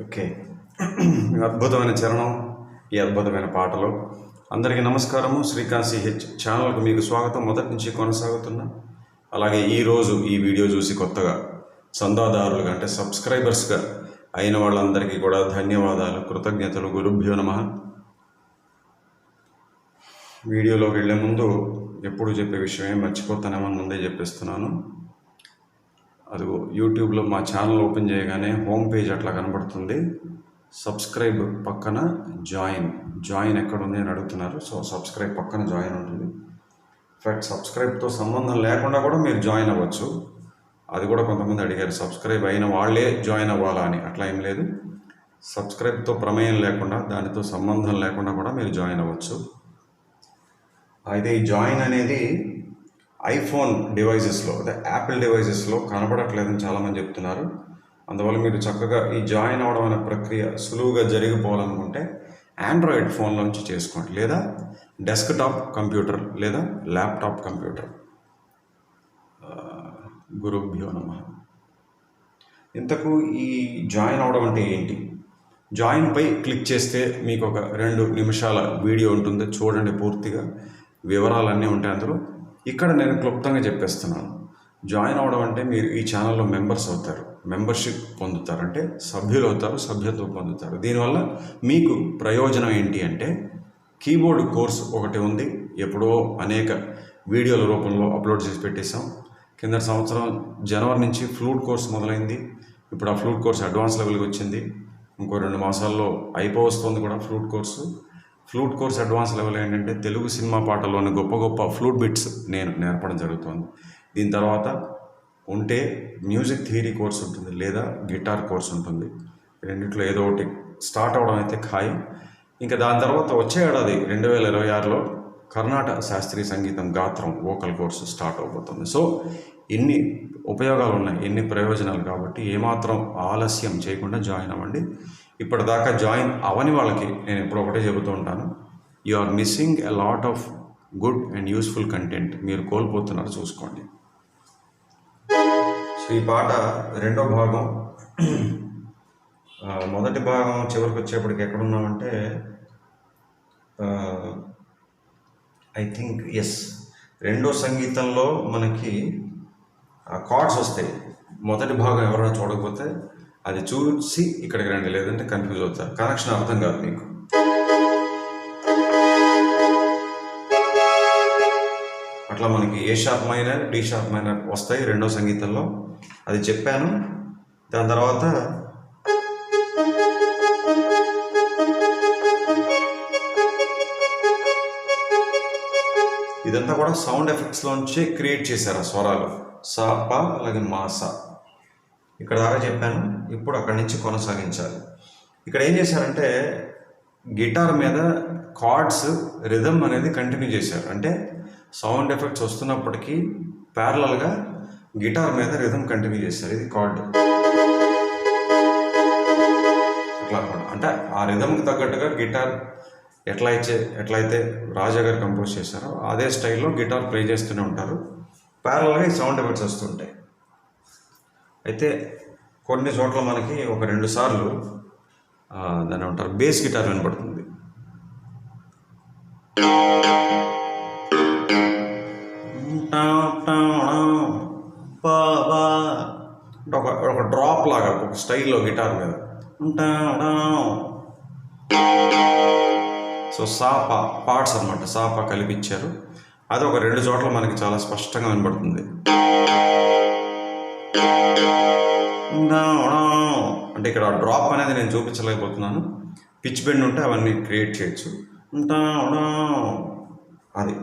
Okay. అద్భుతమైన చరణం ఈ అద్భుతమైన పాటలు. అందరికీ నమస్కారము. శ్రీకాంత్ హెచ్ ఛానల్కు మీకు స్వాగతం. మొదటి నుంచి కొనసాగుతున్నా. అలాగే ఈరోజు ఈ వీడియో చూసి కొత్తగా చందాదారులుగా అంటే సబ్స్క్రైబర్స్గా అయిన వాళ్ళందరికీ కూడా ధన్యవాదాలు. కృతజ్ఞతలు. గురుభ్యో నమ. వీడియోలోకి వెళ్ళే ముందు ఎప్పుడు చెప్పే విషయమే మర్చిపోతానేమో ముందే చెప్పేస్తున్నాను. అదిగో యూట్యూబ్లో మా ఛానల్ ఓపెన్ చేయగానే హోమ్ పేజ్ అట్లా కనబడుతుంది. సబ్స్క్రైబ్ పక్కన జాయిన్. జాయిన్ ఎక్కడ ఉంది అని అడుగుతున్నారు. సో సబ్స్క్రైబ్ పక్కన జాయిన్ ఉంటుంది. ఇన్ఫాక్ట్ సబ్స్క్రైబ్తో సంబంధం లేకుండా కూడా మీరు జాయిన్ అవ్వచ్చు. అది కూడా కొంతమంది అడిగారు సబ్స్క్రైబ్ అయిన వాళ్ళే జాయిన్ అవ్వాలా అని. అట్లా ఏం లేదు. సబ్స్క్రైబ్తో ప్రమేయం లేకుండా దానితో సంబంధం లేకుండా కూడా మీరు జాయిన్ అవ్వచ్చు. అయితే ఈ జాయిన్ అనేది ఐఫోన్ డివైజెస్లో అదే యాపిల్ డివైజెస్లో కనపడట్లేదని చాలామంది చెప్తున్నారు. అందువల్ల మీరు చక్కగా ఈ జాయిన్ అవ్వడం అనే ప్రక్రియ సులువుగా జరిగిపోవాలనుకుంటే ఆండ్రాయిడ్ ఫోన్లోంచి చేసుకోండి. లేదా డెస్క్టాప్ కంప్యూటర్ లేదా ల్యాప్టాప్ కంప్యూటర్. గురుభ్యో నమ. ఇంతకు ఈ జాయిన్ అవడం అంటే ఏంటి? జాయిన్ పై క్లిక్ చేస్తే మీకు ఒక రెండు నిమిషాల వీడియో ఉంటుంది. చూడండి పూర్తిగా. వివరాలన్నీ ఉంటాయి అందులో. ఇక్కడ నేను క్లుప్తంగా చెప్పేస్తున్నాను. జాయిన్ అవడం అంటే మీరు ఈ ఛానల్లో మెంబర్స్ అవుతారు. మెంబర్షిప్ పొందుతారు. అంటే సభ్యులు అవుతారు సభ్యత్వం పొందుతారు. దీనివల్ల మీకు ప్రయోజనం ఏంటి అంటే కీబోర్డ్ కోర్స్ ఒకటి ఉంది. ఎప్పుడో అనేక వీడియోల రూపంలో అప్లోడ్ చేసి పెట్టేశాం. కింద సంవత్సరం జనవరి నుంచి ఫ్లూట్ కోర్స్ మొదలైంది. ఇప్పుడు ఆ ఫ్లూట్ కోర్స్ అడ్వాన్స్ లెవెల్కి వచ్చింది. ఇంకో రెండు మాసాల్లో అయిపోవస్తుంది కూడా flute course flute course advance level ఏంటంటే తెలుగు సినిమా పాటల్లోని గొప్ప గొప్ప ఫ్లూట్ బిట్స్ నేను నేర్పడం జరుగుతుంది. దీని తర్వాత ఉంటే మ్యూజిక్ థియరీ కోర్స్ ఉంటుంది లేదా గిటార్ కోర్స్ ఉంటుంది. రెండిట్లో ఏదో ఒకటి స్టార్ట్ అవడం అయితే ఖాయం. ఇంకా దాని తర్వాత వచ్చే ఏడాది రెండు వేల ఇరవై ఆరులో కర్ణాటక శాస్త్రీయ సంగీతం గాత్రం వోకల్ కోర్సు స్టార్ట్ అవబోతుంది. సో ఎన్ని ఉపయోగాలు ఉన్నాయి ఎన్ని ప్రయోజనాలు కాబట్టి ఏమాత్రం ఆలస్యం చేయకుండా జాయిన్ అవ్వండి. ఇప్పటిదాకా జాయిన్ అవని వాళ్ళకి నేను ఎప్పుడు ఒకటే చెబుతూ ఉంటాను. You are missing a lot of good and useful content మీరు కోల్పోతున్నారు చూసుకోండి. సో ఈ పాట రెండో భాగం. మొదటి భాగం చివరికి వచ్చేప్పటికి ఎక్కడున్నామంటే ఐ థింక్ ఎస్ రెండో సంగీతంలో మనకి కార్డ్స్ వస్తాయి. మొదటి భాగం ఎవరైనా చూడకపోతే అది చూసి ఇక్కడికి రండి లేదంటే కన్ఫ్యూజ్ అవుతారు కనెక్షన్ అర్థం కాదు మీకు. అట్లా మనకి A sharp minor D sharp minor వస్తాయి రెండో సంగీతంలో. అది చెప్పాను. దాని తర్వాత ఇదంతా కూడా సౌండ్ ఎఫెక్ట్స్లోంచి క్రియేట్ చేశారు ఆ స్వరాలు. సా పా అలాగే మా సా. ఇక్కడ దాకా చెప్పాను. ఇప్పుడు అక్కడి నుంచి కొనసాగించాలి. ఇక్కడ ఏం చేశారంటే గిటార్ మీద కార్డ్స్ రిధమ్ అనేది కంటిన్యూ చేశారు. అంటే సౌండ్ ఎఫెక్ట్స్ వస్తున్నప్పటికీ ప్యారలల్గా గిటార్ మీద రిధమ్ కంటిన్యూ చేశారు. ఇది కార్డ్. అట్లా అంటే ఆ రిధమ్కి తగ్గట్టుగా గిటార్ ఎట్లా అయితే ఎట్లయితే రాజా గారు కంపోజ్ చేశారో అదే స్టైల్లో గిటార్ ప్లే చేస్తూనే ఉంటారు. ప్యారల్గా ఈ సౌండ్ ఎఫెక్ట్స్ వస్తుంటాయి. అయితే కొన్ని చోట్ల మనకి ఒక రెండు సార్లు దాన్ని ఉంటారు బేస్ గిటార్ వినపడుతుంది. ఒక ఒక డ్రాప్ లాగా ఒక స్టైల్లో గిటార్ మీద. సో సాప పార్ట్స్ అనమాట సాప కలిపిచ్చారు అది ఒక రెండు చోట్ల మనకి చాలా స్పష్టంగా వినపడుతుంది. అంటే ఇక్కడ డ్రాప్ అనేది నేను చూపించలేకపోతున్నాను. పిచ్ బెండ్ ఉంటే అవన్నీ క్రియేట్ చేయొచ్చు. అది.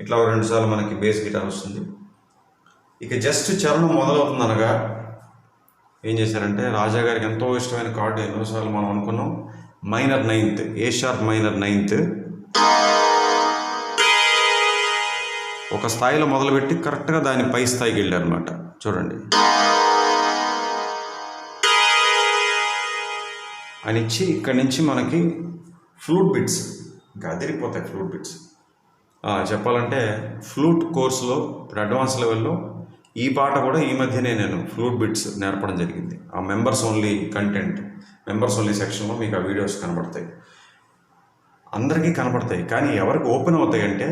ఇట్లా రెండుసార్లు రెండు సార్లు మనకి బేస్ గిటార్ వస్తుంది. ఇక జస్ట్ చరణం మొదలవుతుంది అనగా ఏం చేశారంటే రాజా గారికి ఎంతో ఇష్టమైన కార్డు ఎన్నోసార్లు మనం అనుకున్నాం. Minor ninth A sharp minor ninth ఒక స్థాయిలో మొదలుపెట్టి కరెక్ట్గా దాని పై స్థాయికి వెళ్ళారనమాట చూడండి. అని ఇచ్చి ఇక్కడి నుంచి మనకి ఫ్లూట్ బిట్స్ ఇంకా అదిరిపోతాయి ఫ్లూట్ బిట్స్. చెప్పాలంటే ఫ్లూట్ కోర్సులో ఇప్పుడు అడ్వాన్స్ లెవెల్లో ఈ పాట కూడా ఈ మధ్యనే నేను ఫ్లూట్ బిట్స్ నేర్పడం జరిగింది. ఆ members only content members only సెక్షన్లో మీకు ఆ వీడియోస్ కనబడతాయి. అందరికీ కనబడతాయి కానీ ఎవరికి ఓపెన్ అవుతాయి అంటే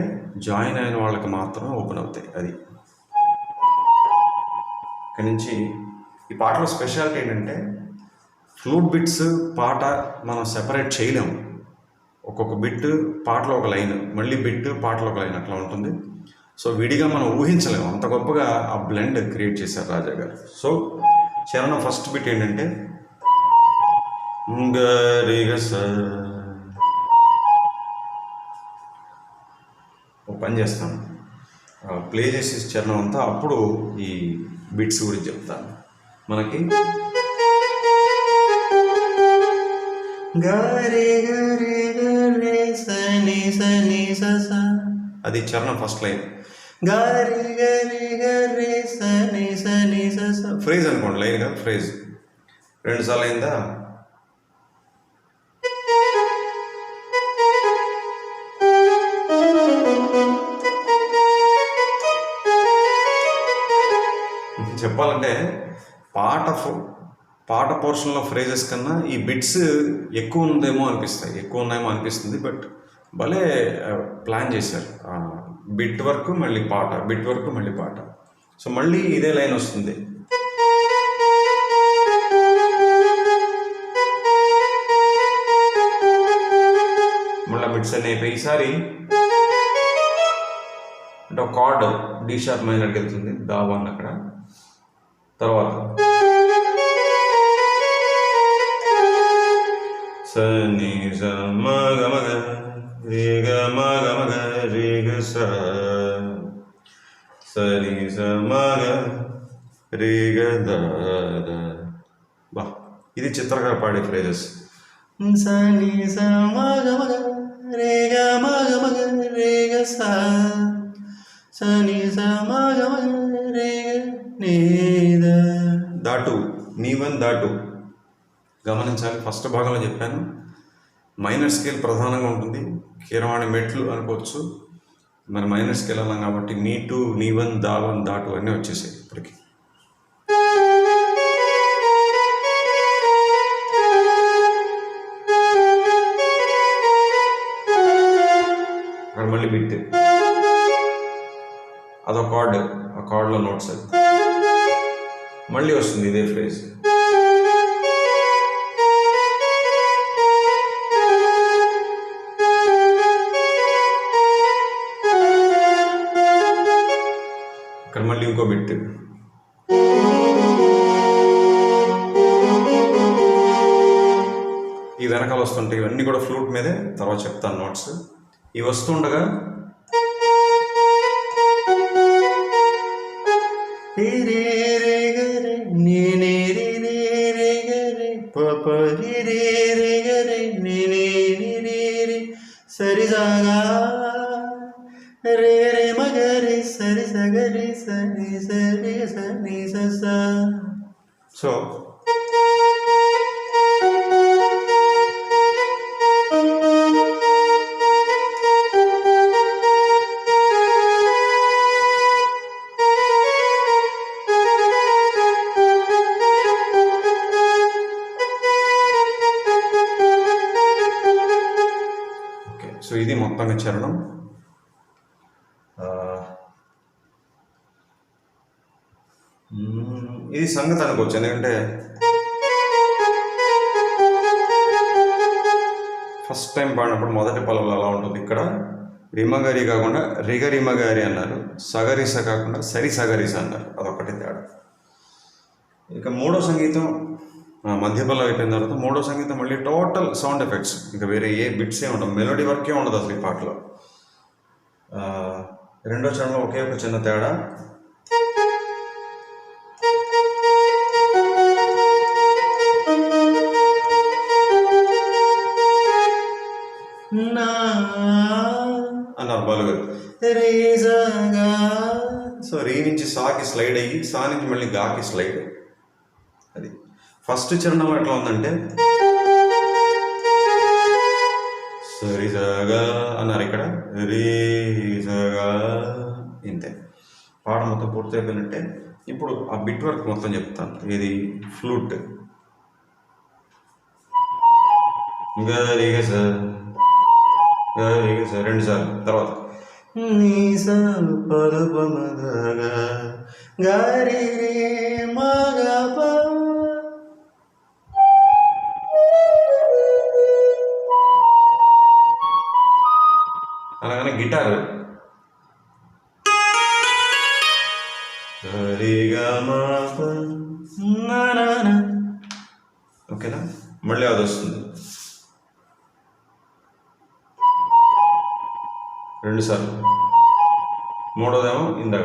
జాయిన్ అయిన వాళ్ళకి మాత్రమే ఓపెన్ అవుతాయి అది. ఇక్కడి నుంచి ఈ పాటలో స్పెషాలిటీ ఏంటంటే ఫ్లూట్ బిట్స్ పాట మనం సెపరేట్ చేయలేము. ఒక్కొక్క బిట్ పాటలో ఒక లైన్ మళ్ళీ బిట్ పాటలో ఒక లైన్ అట్లా ఉంటుంది. సో విడిగా మనం ఊహించలేము. అంత గొప్పగా ఆ బ్లెండ్ క్రియేట్ చేశారు రాజా గారు. సో చరణం ఫస్ట్ బిట్ ఏంటంటే ఒక పని చేస్తాను. ప్లే చేసే చరణం అంతా అప్పుడు ఈ బిట్స్ గురించి చెప్తాను. మనకి గరే గరే గరే సని సని సస. అది చరణం ఫస్ట్ లైన్ గరి గరి గరి సని సని సస. ఫ్రేజ్ అనుకోండి లైన్ కాదు ఫ్రేజ్ రెండు సార్లు అయిందా? చెప్పాలంటే పాట పాట పోర్షన్లో ఫ్రేజెస్ కన్నా ఈ బిట్స్ ఎక్కువ ఉందేమో అనిపిస్తాయి ఎక్కువ ఉన్నాయేమో అనిపిస్తుంది బట్ భలే ప్లాన్ చేశారు. బిట్ వరకు మళ్ళీ పాట బిట్ వరకు మళ్ళీ పాట. సో మళ్ళీ ఇదే లైన్ వస్తుంది. మళ్ళీ బిట్స్ అన్నీ ఈసారి అంటే ఒక కార్డ్ డి షార్ప్ మైనర్కి వెళ్తుంది దా అక్కడ. తర్వాత సని స మ గ రే గ మ గ రే గ స సని స మ గ రే గ ద ద బా ఇది చిత్రకర పాడే ఫ్రేజెస్ సని స మ గ రే గ మ గ రే గ స సని స మ రే గ నీ ద దాటు నీవన్ దాటు. గమనించాలి. ఫస్ట్ భాగంలో చెప్పాను. మైనర్ స్కేల్ ప్రధానంగా ఉంటుంది. కీరవాణి మెట్లు అనుకోవచ్చు. మరి మైనర్ స్కేల్ అన్నాం కాబట్టి నీ టూ నీ వన్ దా వన్ దాటు అన్నీ వచ్చేసాయి ఇప్పటికి. మళ్ళీ బిట్ అదొక కార్డ్ ఆ కార్డ్లో నోట్స్ అది. మళ్ళీ వస్తుంది ఇదే ఫ్రేజ్ ఇక్కడ మళ్ళీ ఇంకో బిట్. ఈ వెనకాల వస్తుంటాయి ఇవన్నీ కూడా ఫ్లూట్ మీదే తర్వాత చెప్తాను నోట్స్. ఇవి వస్తుండగా రే సరి సగ రే సరి సరి సని స స సో ఓకే ఇది సంగతి అనుకోవచ్చు ఎందుకంటే ఫస్ట్ టైం పాడినప్పుడు మొదటి పల్లవులు అలా ఉంటుంది ఇక్కడ. రిమగారి కాకుండా రిగరిమగారి అన్నారు సగరిస కాకుండా సరి సగరిస అన్నారు అదొకటి తేడా. ఇక మూడో సంగీతం మధ్యపల్లం మధ్య అయిపోయిన తర్వాత మూడో సంగీతం మళ్ళీ టోటల్ సౌండ్ ఎఫెక్ట్స్ ఇంకా వేరే ఏ బిట్స్ ఏ ఉండవు మెలోడీ వర్కే ఉండదు అసలు ఈ పాటలో. రెండో చరణంలో ఒకే ఒక చిన్న తేడా స్లైడ్ అయ్యి సా నుంచి మళ్ళీ గాకి స్లైడ్ అది. ఫస్ట్ చరణం ఎట్లా ఉందంటే సరిజగా అన్నారు ఇక్కడ. రీజగా ఇంతే. పాట మొత్తం పూర్తయిపోయినట్టే ఇప్పుడు ఆ బిట్ వర్క్ మొత్తం చెప్తాను. ఇది ఫ్లూట్ ఇంకా సార్ సార్ రెండు సార్లు. తర్వాత. పమగ గారి రే మగ ప అనగానే గిటార్. ఓకేనా? మళ్ళీ అది వస్తుంది. రెండుసార్లు. మూడోదేమో ఇందాక.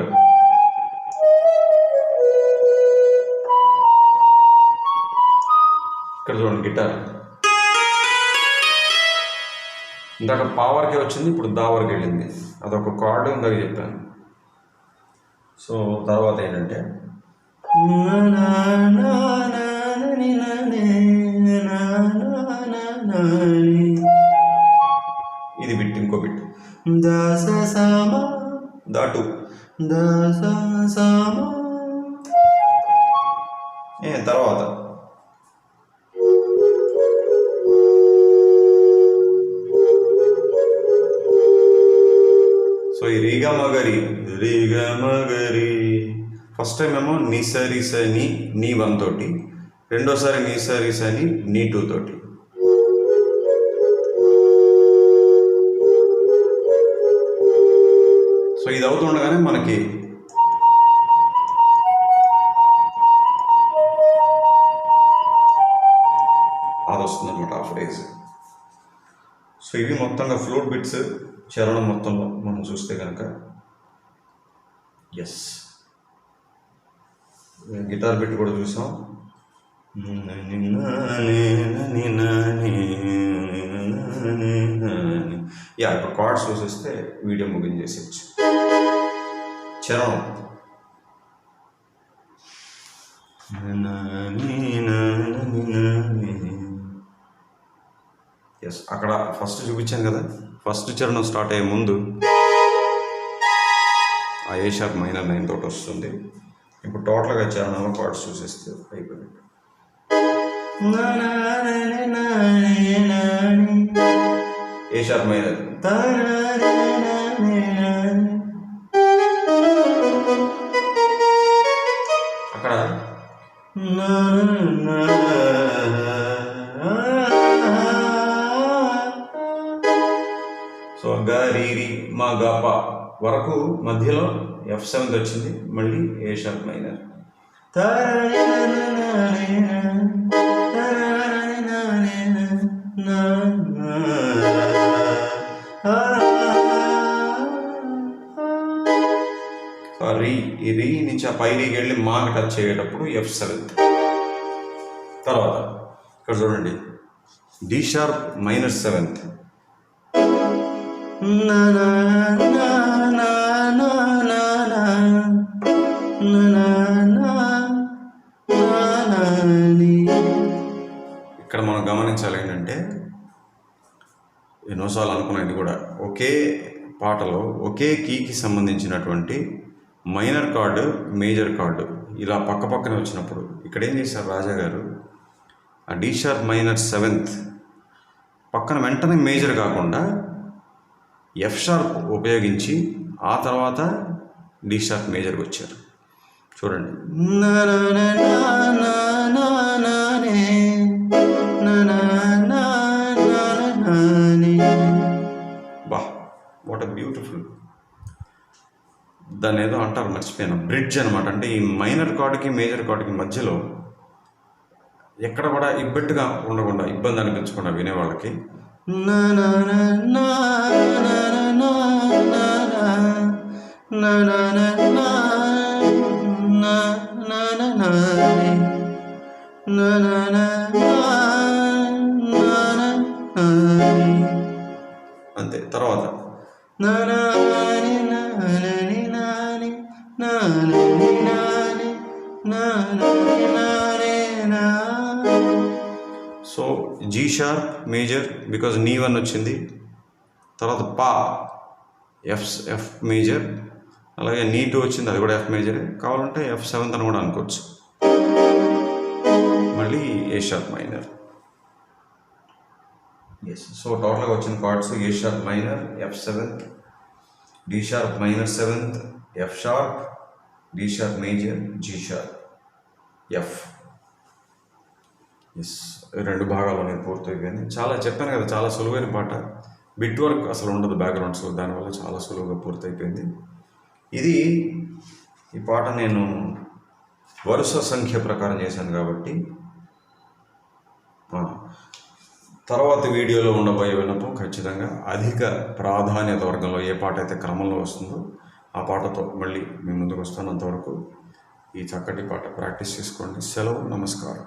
ఇక్కడ చూడండి గిటార్. ఇందాక పావర్కి వచ్చింది ఇప్పుడు దావర్కి వెళ్ళింది. అదొక కార్డు ఇందాక చెప్పాను. సో తర్వాత ఏంటంటే సామ దాటు. సామ ఏ తర్వాత. సో ఈ రీగా మగరి రీగా మగరి ఫస్ట్ టైం ఏమో నిసరిస ని నీ వన్ తోటి. రెండోసారి నిసరిస ని నీ టూ తోటి. ఇది అవుతుండగానే మనకి అది వస్తుందన్నమాట ఆ ఫ్రేజ్ సో ఇవి మొత్తంగా ఫ్లూట్ బిట్స్ చరణం మొత్తంలో మనం చూస్తే కనుక. ఎస్ గిటార్ బిట్ కూడా చూసాం. యా ఇప్పుడు కార్డ్స్ చూసేస్తే వీడియో ముగించేసేయచ్చు. చరణం ఎస్ అక్కడ ఫస్ట్ చూపించాను కదా. ఫస్ట్ చరణం స్టార్ట్ అయ్యే ముందు ఆ ఏ షార్ప్ మైనర్ నైన్ తోటి వస్తుంది. ఇప్పుడు టోటల్గా చరణంలో కార్డ్స్ చూసేస్తే అయిపోయింది. ఏ షార్ప్ మైనర్ వరకు మధ్యలో ఎఫ్ సెవెంత్ వచ్చింది మళ్ళీ ఏ షార్ప్ మైనర్ రీ ఈ రీ నుంచి ఆ పై రీకి వెళ్ళి మాకు టచ్ అయ్యేటప్పుడు ఎఫ్ సెవెంత్ తర్వాత ఇక్కడ చూడండి. డి షార్ప్ మైనస్ సెవెంత్ ఇక్కడ గమనించాలి ఏంటంటే ఎన్నోసార్లు అనుకున్నది కూడా. ఒకే పాటలో ఒకే కీకి సంబంధించినటువంటి మైనర్ కార్డు మేజర్ కార్డు ఇలా పక్క పక్కనే వచ్చినప్పుడు ఇక్కడ ఏం చేశారు రాజా గారు? ఆ డీ షార్ప్ మైనర్ సెవెంత్ పక్కన వెంటనే మేజర్ కాకుండా ఎఫ్ షార్ప్ ఉపయోగించి ఆ తర్వాత డీ షార్ప్ మేజర్కి వచ్చారు. చూడండి. దాన్ని ఏదో అంటారు మర్చిపోయాను బ్రిడ్జ్ అనమాట అంటే ఈ మైనర్ కార్డుకి మేజర్ కార్డుకి మధ్యలో ఎక్కడ కూడా ఇబ్బట్టుగా ఉండకుండా ఇబ్బంది అనిపించకుండా వినేవాళ్ళకి అంతే తర్వాత so G sharp major because నీ వన్ వచ్చింది. తర్వాత పా ఎఫ్ ఎఫ్ మేజర్ అలాగే నీట్ వచ్చింది అది కూడా ఎఫ్ మేజరే కావాలంటే ఎఫ్ సెవెంత్ అని కూడా అనుకోవచ్చు. మళ్ళీ A sharp minor yes so టోటల్గా వచ్చిన chords A sharp minor F seventh D sharp minor seventh F sharp D sharp major G sharp F yes రెండు భాగాలు నేను పూర్తయిపోయింది. చాలా చెప్పాను కదా చాలా సులువైన పాట. బిట్ వర్క్ అసలు ఉండదు బ్యాక్గ్రౌండ్స్ దానివల్ల చాలా సులువుగా పూర్తయిపోయింది. ఇది ఈ పాట నేను వరుస సంఖ్య ప్రకారం చేశాను కాబట్టి తర్వాత వీడియోలో ఉండబోయే విన్నపం ఖచ్చితంగా అధిక ప్రాధాన్యత వర్గంలో ఏ పాట అయితే క్రమంలో వస్తుందో ఆ పాటతో మళ్ళీ మీ ముందుకు వస్తాను అంతవరకు ఈ చక్కటి పాట ప్రాక్టీస్ చేసుకోండి. సెలవు నమస్కారం.